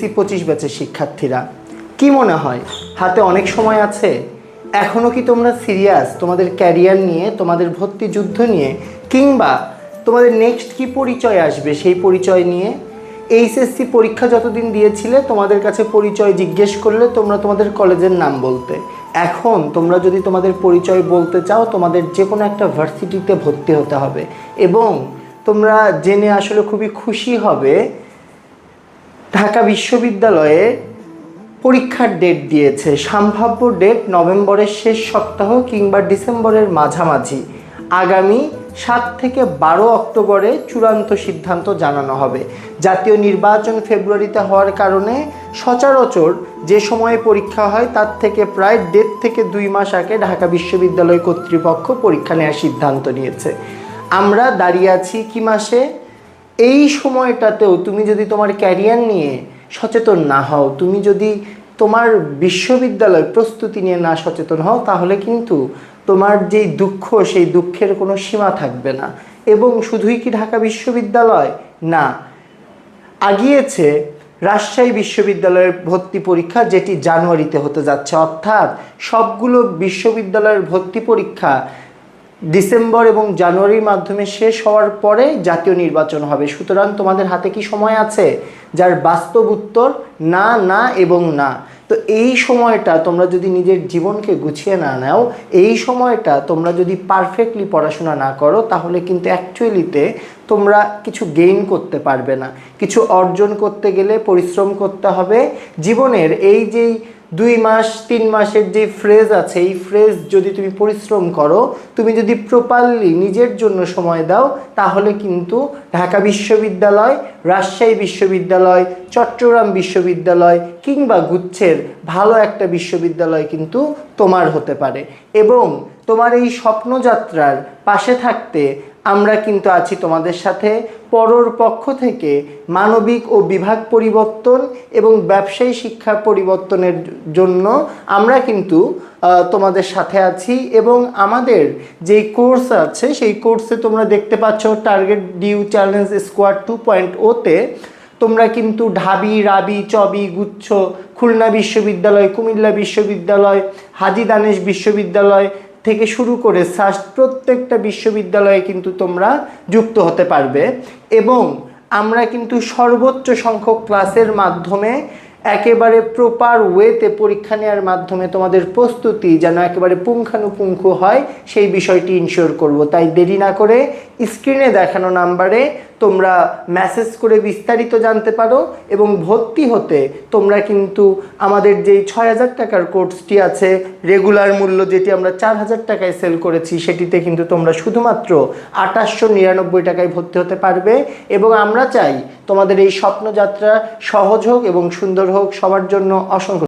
HSC পঁচিশ ব্যাচের শিক্ষার্থীরা, কি মনে হয়? হাতে অনেক সময় আছে। এখনও কি তোমরা সিরিয়াস তোমাদের ক্যারিয়ার নিয়ে, তোমাদের ভর্তি যুদ্ধ নিয়ে, কিংবা তোমাদের নেক্সট কি পরিচয় আসবে সেই পরিচয় নিয়ে? এইচএসসি পরীক্ষা যতদিন দিয়েছিলে, তোমাদের কাছে পরিচয় জিজ্ঞেস করলে তোমরা তোমাদের কলেজের নাম বলতে। এখন তোমরা যদি তোমাদের পরিচয় বলতে চাও, তোমাদের যে কোনো একটা ভার্সিটিতে ভর্তি হতে হবে। এবং তোমরা জেনে আসলে খুবই খুশি হবে ঢাকা বিশ্ববিদ্যালয়ে পরীক্ষার ডেট দিয়েছে। সম্ভাব্য ডেট নভেম্বরের শেষ সপ্তাহ কিংবা ডিসেম্বরের মাঝামাঝি। আগামী সাত থেকে বারো অক্টোবরে চূড়ান্ত সিদ্ধান্ত জানানো হবে। জাতীয় নির্বাচন ফেব্রুয়ারিতে হওয়ার কারণে সচরাচর যে সময়ে পরীক্ষা হয়, তার থেকে প্রায় দেড় থেকে দুই মাস আগে ঢাকা বিশ্ববিদ্যালয় কর্তৃপক্ষ পরীক্ষা নেওয়ার সিদ্ধান্ত নিয়েছে। আমরা দাঁড়িয়ে আছি কি মাসে? এই সময়টাতেও তুমি যদি তোমার ক্যারিয়ার নিয়ে সচেতন না হও, তুমি যদি তোমার বিশ্ববিদ্যালয় প্রস্তুতি নিয়ে না সচেতন হও, তাহলে কিন্তু তোমার যেই দুঃখ, সেই দুঃখের কোনো সীমা থাকবে না। এবং শুধুই কি ঢাকা বিশ্ববিদ্যালয়? না। আগিয়েছে রাজশাহী বিশ্ববিদ্যালয়ের ভর্তি পরীক্ষা, যেটি জানুয়ারিতে হতে যাচ্ছে। অর্থাৎ সবগুলো বিশ্ববিদ্যালয়ের ভর্তি পরীক্ষা ডিসেম্বর এবং জানুয়ারির মাধ্যমে শেষ হওয়ার পরে জাতীয় নির্বাচন হবে। সুতরাং তোমাদের হাতে কি সময় আছে? যার বাস্তব উত্তর না না এবং না। তো এই সময়টা তোমরা যদি নিজের জীবনকে গুছিয়ে না নাও, এই সময়টা তোমরা যদি পারফেক্টলি পড়াশোনা না করো, তাহলে কিন্তু অ্যাকচুয়ালিতে তোমরা কিছু গেইন করতে পারবে না। কিছু অর্জন করতে গেলে পরিশ্রম করতে হবে। জীবনের এই যেই দুই মাস, তিন মাসের যে ফ্রেজ আছে, এই ফ্রেজ যদি তুমি পরিশ্রম করো, তুমি যদি প্রপারলি নিজের জন্য সময় দাও, তাহলে কিন্তু ঢাকা বিশ্ববিদ্যালয়, রাজশাহী বিশ্ববিদ্যালয়, চট্টগ্রাম বিশ্ববিদ্যালয় কিংবা গুচ্ছের ভালো একটা বিশ্ববিদ্যালয় কিন্তু তোমার হতে পারে। এবং তোমার এই স্বপ্নযাত্রার পাশে থাকতে আমরা কিন্তু আছি তোমাদের সাথে পরর পক্ষ থেকে মানবিক ও বিভাগ পরিবর্তন এবং ব্যবসায়ী শিক্ষা পরিবর্তনের জন্য আমরা কিন্তু তোমাদের সাথে আছি এবং আমাদের যেই কোর্স আছে, সেই কোর্সে তোমরা দেখতে পাচ্ছ target due challenge squad two point ওতে তোমরা কিন্তু ঢাবি, রাবি, চবি, গুচ্ছ, খুলনা বিশ্ববিদ্যালয়, কুমিল্লা বিশ্ববিদ্যালয়, হাজি দানেশ বিশ্ববিদ্যালয় থেকে শুরু করে সাস্ট প্রত্যেকটা বিশ্ববিদ্যালয়ে কিন্তু তোমরা যুক্ত হতে পারবে এবং আমরা কিন্তু সর্বোচ্চ সংখ্যক ক্লাসের মাধ্যমে একেবারে প্রপার ওয়েতে পরীক্ষা নেওয়ার মাধ্যমে তোমাদের প্রস্তুতি যেন একেবারে পুঙ্খানুপুঙ্খ হয়, সেই বিষয়টি ইনশিওর করব। তাই দেরি না করে স্ক্রিনে দেখানো নাম্বারে তোমরা মেসেজ করে বিস্তারিত জানতে পারো এবং ভর্তি হতে তোমরা কিন্তু আমাদের যেই ছয় হাজার টাকার কোর্সটি আছে রেগুলার মূল্য যেটি আমরা চার হাজার টাকায় সেল করেছি, সেটিতে কিন্তু তোমরা শুধুমাত্র আঠাশশো নিরানব্বই টাকায় ভর্তি হতে পারবে এবং আমরা চাই তোমাদের এই স্বপ্নযাত্রা সহজ হোক এবং সুন্দর হোক, সবার জন্য অসংখ্য